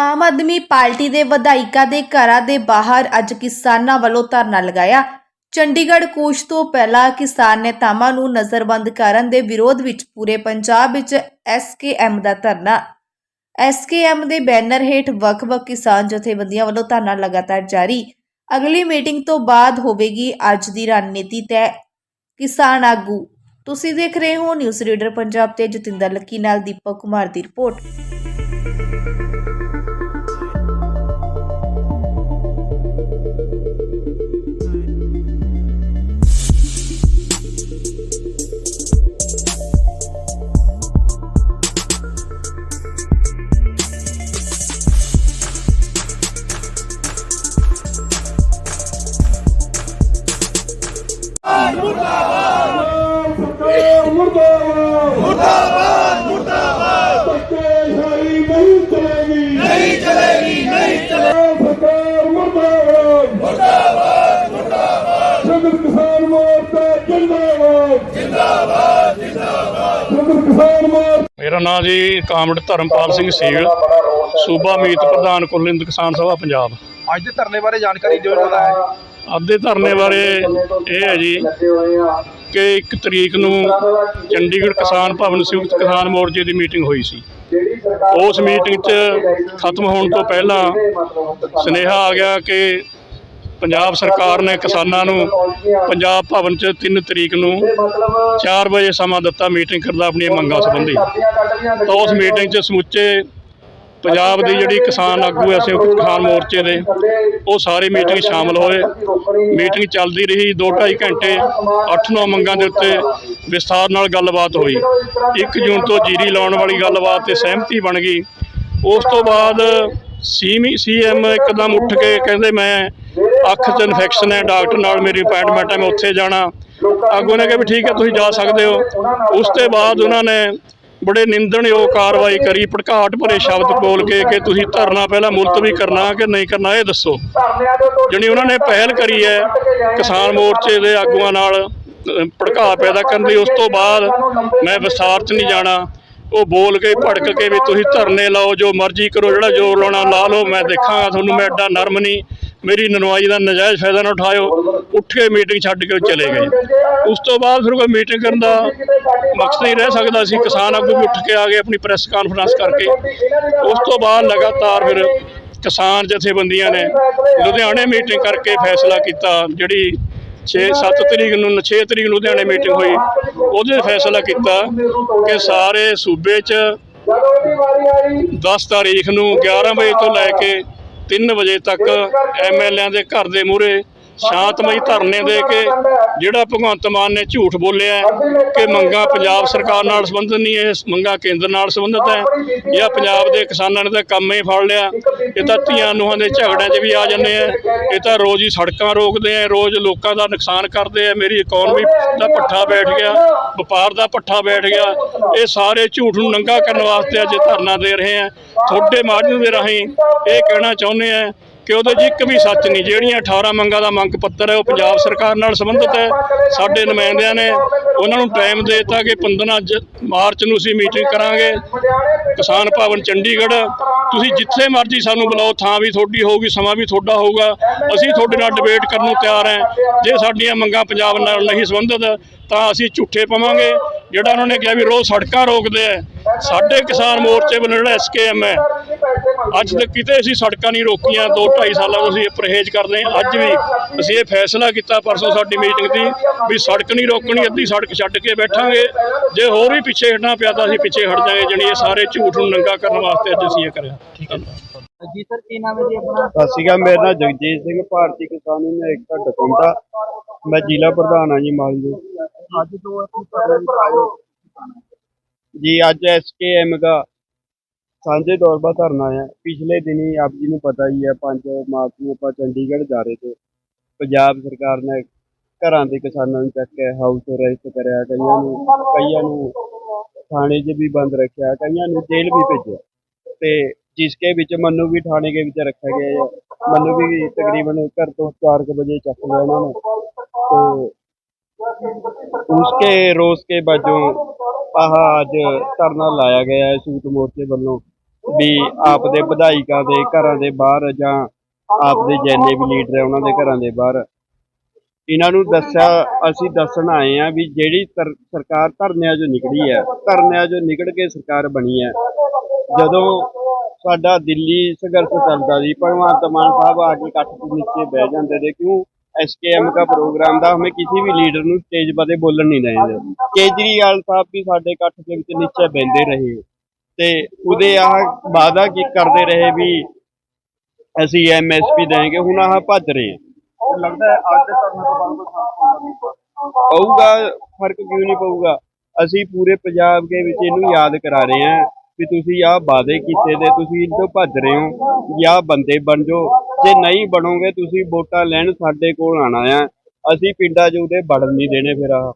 Aam Aadmi party ਦੇ ਵਿਧਾਇਕਾਂ ਦੇ ਘਰਾਂ ਦੇ ਬਾਹਰ ਅੱਜ ਕਿਸਾਨਾਂ ਵੱਲੋਂ ਧਰਨਾ ਲਗਾਇਆ। ਚੰਡੀਗੜ੍ਹ ਕੋਸ਼ ਤੋਂ ਪਹਿਲਾਂ ਕਿਸਾਨ ਨੇਤਾਵਾਂ ਨੂੰ ਨਜ਼ਰਬੰਦ ਕਰਨ ਦੇ ਵਿਰੋਧ ਵਿੱਚ ਪੂਰੇ ਪੰਜਾਬ ਵਿੱਚ ਐਸਕੇਐਮ ਦਾ ਧਰਨਾ। ਐਸਕੇਐਮ ਦੇ ਬੈਨਰ ਹੇਠ ਵੱਖ-ਵੱਖ ਕਿਸਾਨ ਜਥੇਬੰਦੀਆਂ ਵੱਲੋਂ ਧਰਨਾ ਲਗਾਤਾਰ ਜਾਰੀ। ਅਗਲੀ ਮੀਟਿੰਗ ਤੋਂ ਬਾਅਦ ਹੋਵੇਗੀ ਅੱਜ ਦੀ ਰਣਨੀਤੀ ਤੈਅ। ਕਿਸਾਨ ਆਗੂ, ਤੁਸੀਂ ਦੇਖ ਰਹੇ ਹੋ ਨਿਊਜ਼ ਰੀਡਰ ਪੰਜਾਬ ਤੇ ਜਤਿੰਦਰ ਲੱਕੀ ਨਾਲ ਦੀਪਕ ਕੁਮਾਰ ਦੀ ਰਿਪੋਰਟ। ਮੇਰਾ ਨਾਮ ਜੀ ਕਾਮਰੇਡ ਧਰਮਪਾਲ ਸਿੰਘ ਸੀਲ। ਸੂਬਾ ਮੀਤ ਪ੍ਰਧਾਨ ਕੁੱਲ ਹਿੰਦ ਕਿਸਾਨ ਸਭਾ ਪੰਜਾਬ। ਅੱਜ ਦੇ ਧਰਨੇ ਬਾਰੇ ਜਾਣਕਾਰੀ ਦਿਓ ਜਿਹੜਾ ਹੈ ਅੱਧੇ ਧਰਨੇ ਬਾਰੇ ਇਹ ਹੈ ਜੀ ਕਿ 1 ਤਰੀਕ ਨੂੰ ਚੰਡੀਗੜ੍ਹ ਕਿਸਾਨ ਭਵਨ ਸੰਯੁਕਤ ਕਿਸਾਨ ਮੋਰਚੇ ਦੀ ਮੀਟਿੰਗ ਹੋਈ ਸੀ। ਉਸ ਮੀਟਿੰਗ 'ਚ ਖਤਮ ਹੋਣ ਤੋਂ ਪਹਿਲਾਂ ਸੁਨੇਹਾ ਆ ਗਿਆ ਕਿ ਪੰਜਾਬ ਸਰਕਾਰ ਨੇ ਕਿਸਾਨਾਂ ਨੂੰ ਪੰਜਾਬ ਭਵਨ 'ਚ 3 ਤਰੀਕ ਨੂੰ 4 ਵਜੇ ਸਮਾਂ ਦਿੱਤਾ, ਮੀਟਿੰਗ ਕਰਦਾ ਆਪਣੀਆਂ ਮੰਗਾਂ ਸੰਬੰਧੀ। ਤਾਂ ਉਸ ਮੀਟਿੰਗ 'ਚ ਸਮੁੱਚੇ ਪੰਜਾਬ ਦੀ ਜਿਹੜੀ ਕਿਸਾਨ ਆਗੂ ਐ ਸੰਯੁਕਤ ਕਿਸਾਨ ਮੋਰਚੇ ਦੇ, ਉਹ ਸਾਰੇ ਮੀਟਿੰਗ ਸ਼ਾਮਲ ਹੋਏ। ਮੀਟਿੰਗ ਚੱਲਦੀ ਰਹੀ 2.5 ਘੰਟੇ 8-9 ਮੰਗਾਂ ਦੇ ਉੱਤੇ ਵਿਸਥਾਰ ਨਾਲ ਗੱਲਬਾਤ ਹੋਈ। 1 ਜੂਨ ਤੋਂ ਜੀਰੀ ਲਾਉਣ ਵਾਲੀ ਗੱਲਬਾਤ ਤੇ ਸਹਿਮਤੀ ਬਣ ਗਈ। ਉਸ ਤੋਂ ਬਾਅਦ ਸੀਮੀ ਸੀਐਮ ਇੱਕਦਮ ਉੱਠ ਕੇ ਕਹਿੰਦੇ, ਮੈਂ ਅੱਖ 'ਚ ਇਨਫੈਕਸ਼ਨ ਹੈ ਡਾਕਟਰ ਨਾਲ ਮੇਰੀ ਅਪਾਇੰਟਮੈਂਟ ਹੈ ਮੈਂ ਉੱਥੇ ਜਾਣਾ। ਆਗੂ ਨੇ ਕਿਹਾ ਵੀ ਠੀਕ ਹੈ ਤੁਸੀਂ ਜਾ ਸਕਦੇ ਹੋ। ਉਸ ਤੋਂ ਬਾਅਦ ਉਹਨਾਂ ਨੇ ਬੜੇ ਨਿੰਦਣਯੋਗ ਕਾਰਵਾਈ ਕਰੀ ਭੜਕਾਟ ਭਰੇ ਸ਼ਬਦ ਬੋਲ ਕੇ ਕਿ ਤੁਸੀਂ ਧਰਨਾ ਪਹਿਲਾਂ ਮੁਲਤਵੀ ਕਰਨਾ ਕਿ ਨਹੀਂ ਕਰਨਾ ਇਹ ਦੱਸੋ। ਜਿਹੜੀ ਉਹਨਾਂ ਨੇ ਪਹਿਲ ਕਰੀ ਹੈ ਕਿਸਾਨ ਮੋਰਚੇ ਦੇ ਆਗੂਆਂ ਨਾਲ ਅਹ, ਭੜਕਾ ਪੈਦਾ ਕਰਨ ਲਈ। ਉਸ ਤੋਂ ਬਾਅਦ ਮੈਂ ਵਿਸਥਾਰ 'ਚ ਨਹੀਂ ਜਾਣਾ। ਉਹ ਬੋਲ ਕੇ ਭੜਕ ਕੇ ਵੀ ਤੁਸੀਂ ਧਰਨੇ ਲਾਓ ਜੋ ਮਰਜ਼ੀ ਕਰੋ ਜਿਹੜਾ ਜ਼ੋਰ ਲਾਉਣਾ ਲਾ ਲਓ ਮੈਂ ਦੇਖਾਂਗਾ ਤੁਹਾਨੂੰ ਮੈਂ ਐਡਾ ਨਰਮ ਨਹੀਂ। ਮੇਰੀ ਨਨਵਾਈ ਦਾ ਨਜਾਇਜ਼ ਫਾਇਦਾ ਨਾ ਉਠਾਇਓ। ਉੱਠ ਕੇ ਮੀਟਿੰਗ ਛੱਡ ਕੇ ਉਹ ਚਲੇ ਗਏ। ਉਸ ਤੋਂ ਬਾਅਦ ਫਿਰ ਕੋਈ ਮੀਟਿੰਗ ਕਰਨ ਦਾ ਮਕਸਦ ਨਹੀਂ ਰਹਿ ਸਕਦਾ ਸੀ। ਕਿਸਾਨ ਆਗੂ ਵੀ ਉੱਠ ਕੇ ਆ ਗਏ ਆਪਣੀ ਪ੍ਰੈਸ ਕਾਨਫਰੰਸ ਕਰਕੇ। ਉਸ ਤੋਂ ਬਾਅਦ ਲਗਾਤਾਰ ਫਿਰ ਕਿਸਾਨ ਜਥੇਬੰਦੀਆਂ ਨੇ ਲੁਧਿਆਣੇ ਮੀਟਿੰਗ ਕਰਕੇ ਫੈਸਲਾ ਕੀਤਾ। ਜਿਹੜੀ 6-7 ਤਰੀਕ ਨੂੰ 6 ਤਰੀਕ ਨੂੰ ਲੁਧਿਆਣੇ ਮੀਟਿੰਗ ਹੋਈ, ਉਹਦੇ ਫੈਸਲਾ ਕੀਤਾ ਕਿ ਸਾਰੇ ਸੂਬੇ 'ਚ 10 ਤਾਰੀਖ ਨੂੰ 11 ਵਜੇ ਤੋਂ ਲੈ ਕੇ 3 ਵਜੇ ਤੱਕ ਐਮਐਲਏਆਂ ਦੇ ਘਰ ਦੇ ਮੂਹਰੇ ਸ਼ਾਂਤਮਈ ਧਰਨੇ ਦੇ ਕੇ ਜਿਹੜਾ ਭਗਵੰਤ ਮਾਨ ਨੇ ਝੂਠ ਬੋਲਿਆ ਕਿ ਮੰਗਾਂ ਪੰਜਾਬ ਸਰਕਾਰ ਨਾਲ ਸੰਬੰਧਿਤ ਨਹੀਂ ਹੈ ਮੰਗਾਂ ਕੇਂਦਰ ਨਾਲ ਸੰਬੰਧਿਤ ਹੈ ਜਾਂ ਪੰਜਾਬ ਦੇ ਕਿਸਾਨਾਂ ਨੇ ਤਾਂ ਕੰਮ ਹੀ ਫੜ ਲਿਆ। ਇਹ ਤਾਂ ਧੀਆਂ ਨੂੰਹਾਂ ਦੇ ਝਗੜਿਆਂ 'ਚ ਵੀ ਆ ਜਾਂਦੇ ਆ। ਇਹ ਤਾਂ ਰੋਜ਼ ਹੀ ਸੜਕਾਂ ਰੋਕਦੇ ਆ, ਰੋਜ਼ ਲੋਕਾਂ ਦਾ ਨੁਕਸਾਨ ਕਰਦੇ ਆ। ਮੇਰੀ ਇਕਨੋਮੀ ਦਾ ਪੱਠਾ ਬੈਠ ਗਿਆ, ਵਪਾਰ ਦਾ ਪੱਠਾ ਬੈਠ ਗਿਆ। ਇਹ ਸਾਰੇ ਝੂਠ ਨੂੰ ਨੰਗਾ ਕਰਨ ਵਾਸਤੇ ਅੱਜ ਧਰਨਾ ਦੇ ਰਹੇ ਆ। ਤੁਹਾਡੇ ਮਾਧਿਅਮ ਦੇ ਰਾਹੀਂ ਇਹ ਕਹਿਣਾ ਚਾਹੁੰਦੇ ਆ ਕਿ ਉਹਦੇ 'ਚ ਇੱਕ ਵੀ ਸੱਚ ਨਹੀਂ। ਜਿਹੜੀਆਂ 18 ਮੰਗਾਂ ਦਾ ਮੰਗ ਪੱਤਰ ਹੈ, ਉਹ ਪੰਜਾਬ ਸਰਕਾਰ ਨਾਲ ਸੰਬੰਧਿਤ ਹੈ। ਸਾਡੇ ਨੁਮਾਇੰਦਿਆਂ ਨੇ ਉਹਨਾਂ ਨੂੰ ਟਾਈਮ ਦੇ ਦਿੱਤਾ ਕਿ 15 ਜ- ਮਾਰਚ ਨੂੰ ਅਸੀਂ ਮੀਟਿੰਗ ਕਰਾਂਗੇ। ਕਿਸਾਨ ਭਵਨ ਚੰਡੀਗੜ੍ਹ। ਤੁਸੀਂ ਜਿੱਥੇ ਮਰਜ਼ੀ ਸਾਨੂੰ ਬੁਲਾਓ, ਥਾਂ ਵੀ ਤੁਹਾਡੀ ਹੋਊਗੀ, ਸਮਾਂ ਵੀ ਤੁਹਾਡਾ ਹੋਊਗਾ। ਅਸੀਂ ਤੁਹਾਡੇ ਨਾਲ ਡਿਬੇਟ ਕਰਨ ਨੂੰ ਤਿਆਰ ਹਾਂ। ਜੇ ਸਾਡੀਆਂ ਮੰਗਾਂ ਪੰਜਾਬ ਨਾਲ ਨਹੀਂ ਸੰਬੰਧਿਤ, ਤਾਂ ਅਸੀਂ ਝੂਠੇ ਪਵਾਂਗੇ। ਜਿਹੜਾ ਉਹਨਾਂ ਨੇ ਕਿਹਾ ਵੀ ਰੋਜ਼ ਸੜਕਾਂ ਰੋਕਦੇ ਆ ਸਾਡੇ ਕਿਸਾਨ ਮੋਰਚੇ ਵੱਲੋਂ ਜਿਹੜਾ ਐਸਕੇਐਮ ਹੈ ਅੱਜ ਤੱਕ ਕਿਤੇ ਅਸੀਂ ਸੜਕਾਂ ਨਹੀਂ ਰੋਕੀਆਂ 2.5 ਸਾਲਾਂ ਤੋਂ ਅਸੀਂ ਇਹ ਪਰਹੇਜ਼ ਕਰਦੇ ਹਾਂ। ਅੱਜ ਵੀ ਅਸੀਂ ਇਹ ਫੈਸਲਾ ਕੀਤਾ ਪਰਸੋਂ ਸਾਡੀ ਮੀਟਿੰਗ ਦੀ ਵੀ ਸੜਕ ਨਹੀਂ ਰੋਕਣੀ ਅੱਧੀ ਸੜਕ ਛੱਡ ਕੇ ਬੈਠਾਂਗੇ। ਜੇ ਹੋਰ ਵੀ ਪਿੱਛੇ ਹਟਣਾ ਪਿਆ ਤਾਂ ਅਸੀਂ ਪਿੱਛੇ ਹਟ ਜਾਾਂਗੇ ਜਣੀ ਇਹ ਸਾਰੇ ਝੂਠ ਨੂੰ ਨੰਗਾ ਕਰਨ ਵਾਸਤੇ ਅੱਜ ਅਸੀਂ ਇਹ ਕਰਿਆ। ਧੰਨਵਾਦ ਜੀ। ਸਰ ਕੀ ਨਾਮ ਹੈ ਜੀ ਆਪਣਾ? ਸਤਿ ਸ਼੍ਰੀ ਅਕਾਲ ਮੇਰਾ ਨਾਮ ਜਗਜੀਤ ਸਿੰਘ ਭਾਰਤੀ ਕਿਸਾਨ ਯੂਨੀਅਨ ਏਕਤਾ ਡਕੌਂਟਾ। ਮੈਂ ਜ਼ਿਲ੍ਹਾ ਪ੍ਰਧਾਨ ਹਾਂ ਜੀ ਮਾਲੀ ਅੱਜ ਜੋ ਜੀ, ਅੱਜ ਦਾ ਸਾਂਝੇ ਤੌਰ 'ਤੇ ਧਰਨਾ ਹੈ। ਪਿਛਲੇ ਦਿਨੀ ਆਪ ਜੀ ਨੂੰ ਪਤਾ ਹੀ ਹੈ 5 ਮਾਰਚ ਨੂੰ ਆਪਾਂ ਚੰਡੀਗੜ੍ਹ ਜਾ ਰਹੇ ਤੇ ਪੰਜਾਬ ਸਰਕਾਰ ਨੇ ਘਰਾਂ ਦੇ ਕਿਸਾਨਾਂ ਨੂੰ ਚੱਕ ਕੇ ਹਾਊਸ ਅਰੈਸਟ ਕਰਿਆ, ਕਈਆਂ ਨੂੰ ਕਈਆਂ ਨੂੰ ਥਾਣੇ 'ਚ ਵੀ ਬੰਦ ਰੱਖਿਆ, ਕਈਆਂ ਨੂੰ ਜੇਲ੍ਹ ਵੀ ਭੇਜਿਆ। ਤੇ ਜਿਸ ਕੇ ਵਿੱਚ ਮੰਨੂ ਵੀ ਥਾਣੇ ਦੇ ਵਿੱਚ ਰੱਖਿਆ ਗਿਆ ਹੈ ਮੰਨੂ ਵੀ ਤਕਰੀਬਨ ਘਰ ਤੋਂ 4 ਵਜੇ ਚੱਕ ਲਿਆ ਉਹਨਾਂ ਨੇ। ਤੇ उसके रोज के बाजू आह आज धरना लाया गया है सूट मोर्चे ਵੱਲੋਂ ਵੀ ਆਪ ਦੇ ਵਿਧਾਇਕਾਂ ਦੇ ਘਰਾਂ ਦੇ ਬਾਹਰ ਜਾਂ ਆਪ ਦੇ ਜਿੰਨੇ ਵੀ ਲੀਡਰ ਹੈ ਉਹਨਾਂ ਦੇ ਘਰਾਂ ਦੇ ਬਾਹਰ ਇਹਨਾਂ ਨੂੰ ਦੱਸਿਆ ਅਸੀਂ ਦੱਸਣ ਆਏ ਆ ਵੀ ਜਿਹੜੀ ਸਰ- ਸਰਕਾਰ ਧਰਨਿਆਂ 'ਚੋਂ ਨਿਕਲੀ ਹੈ ਧਰਨਿਆਂ 'ਚੋਂ ਨਿਕਲ ਕੇ ਸਰਕਾਰ ਬਣੀ ਹੈ ਜਦੋਂ ਸਾਡਾ ਦਿੱਲੀ ਸੰਘਰਸ਼ ਚੱਲਦਾ ਸੀ ਭਗਵੰਤ ਮਾਨ ਸਾਹਿਬ ਆ ਕੇ ਇਕੱਠ ਦੇ ਨੀਚੇ ਬਹਿ ਜਾਂਦੇ ਨੇ ਕਿਉਂ ਐਸਕੇਐਮ ਦਾ ਪ੍ਰੋਗਰਾਮ ਦਾ ਹਮੇ ਕਿਸੇ ਵੀ ਲੀਡਰ ਨੂੰ ਸਟੇਜ 'ਤੇ ਬੋਲਣ ਨਹੀਂ ਦੇਂਦੇ ਕੇਜਰੀਵਾਲ ਸਾਹਿਬ ਵੀ ਸਾਡੇ ਇਕੱਠ ਦੇ ਵਿੱਚ ਨੀਚੇ ਬਹਿੰਦੇ ਰਹੇ। ਤੇ ਉਹਦੇ ਆਹ ਵਾਅਦਾ ਕੀ ਕਰਦੇ ਰਹੇ ਵੀ ਅਸੀਂ ਐਮਐਸਪੀ ਦੇਵਾਂਗੇ ਹੁਣ ਆਹ ਭੱਜ ਰਹੇ ਲੱਗਦਾ ਹੈ ਅੱਜ ਦੇ ਧਰਨੇ ਤੋਂ ਬਾਅਦ ਕੋਈ ਫ਼ਰਕ ਪਊਗਾ। ਪਊਗਾ ਫ਼ਰਕ ਕਿਉਂ ਨਹੀਂ ਪਊਗਾ? ਅਸੀਂ ਪੂਰੇ ਪੰਜਾਬ ਦੇ ਵਿੱਚ ਇਹਨੂੰ ਯਾਦ ਕਰਾ ਰਹੇ ਹਾਂ। ਵੀ ਤੁਸੀਂ ਆਹ ਵਾਅਦੇ ਕੀਤੇ ਤੇ ਤੁਸੀਂ ਇਹ ਤੋਂ ਭੱਜ ਰਹੇ ਹੋ ਜਾਂ ਬੰਦੇ ਬਣ ਜਾਓ। ਜੇ ਨਹੀਂ ਬਣੋਗੇ, ਤੁਸੀਂ ਵੋਟਾਂ ਲੈਣ ਸਾਡੇ ਕੋਲ ਆਣਾ ਆ। ਅਸੀਂ ਪਿੰਡਾਂ 'ਚ ਉਹਦੇ ਵੜਨ ਨਹੀਂ ਦੇਣੇ ਫਿਰ ਆਹ।